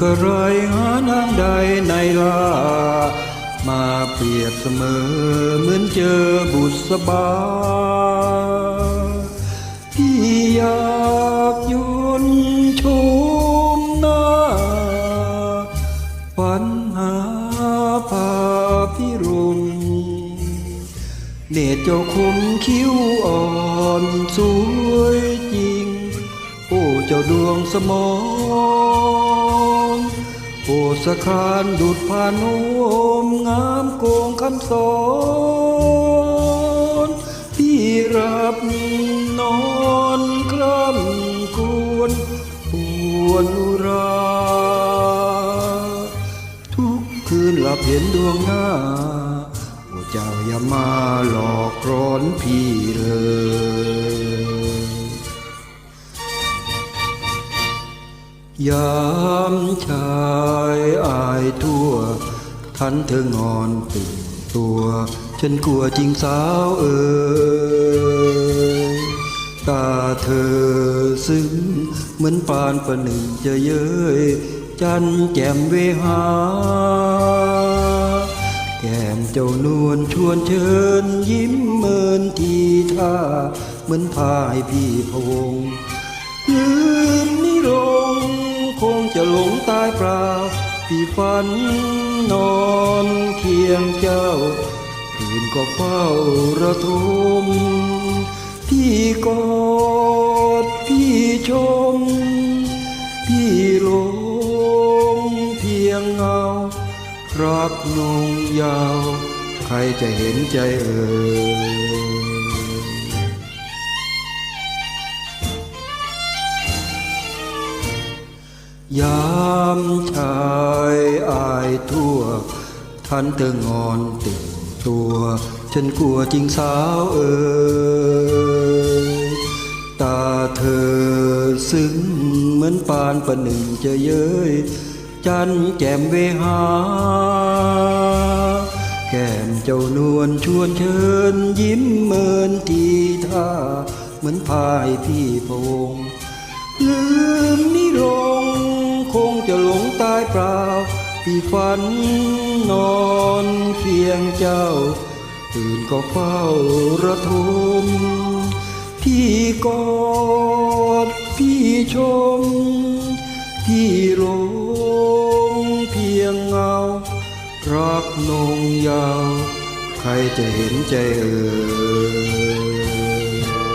กระไรหานางใดในลา มาเปรียบเสมอเหมือนเจอบุษบา ที่อยากยนชมหน้าฝันหาภาพพิรมเนตรเจ้าคมคิ้วอ่อนสวยจริง โอ้เจ้าดวงสมอง โอ้สคานดุดพานุมงามโกงคำสอนที่รับนอนคร่ำกวนปวนอุรา ทุกคืนหลับเห็นดวงหน้า โอ้เจ้าอย่ามาหลอกร้อนพี่เลย ยามชายอายทั่ว ทันเธองอนตื่นตัว ฉันกลัวจริงสาวเอ่ยตาเธอซึ้งเหมือนปานประหนึ่งจะเย้ยจันแจ่มเวหา แก้มเจ้านวลชวนเชิญยิ้มเมินทีท่า เหมือนพายพี่พวงยืนนี่ลง คงจะหลงตายเปล่าพี่ฝันนอนเคียงเจ้าคืนก็เฝ้าระทมพี่กอดพี่ชม พี่หลงเพียงเงารักนงยาว ใครจะเห็นใจเอ่ย ยามชายอายทั่ว ท่านเธองอนตื่นตัว ฉันกลัวจริงสาวเอ่ยตาเธอซึ้งเหมือนปานประหนึ่งจะเย้ยจันแจ่มเวหา แก้มเจ้านวลชวนเชิญยิ้มเมินทีท่า เหมือนพายพี่พงลืมนี่ลง คงจะหลงตายเปล่าพี่ฝันนอนเคียงเจ้า ตื่นก็เฝ้าระทมพี่กอดพี่ชม พี่หลงเพียงเงา รักนงยาว ใครจะเห็นใจเอ่ย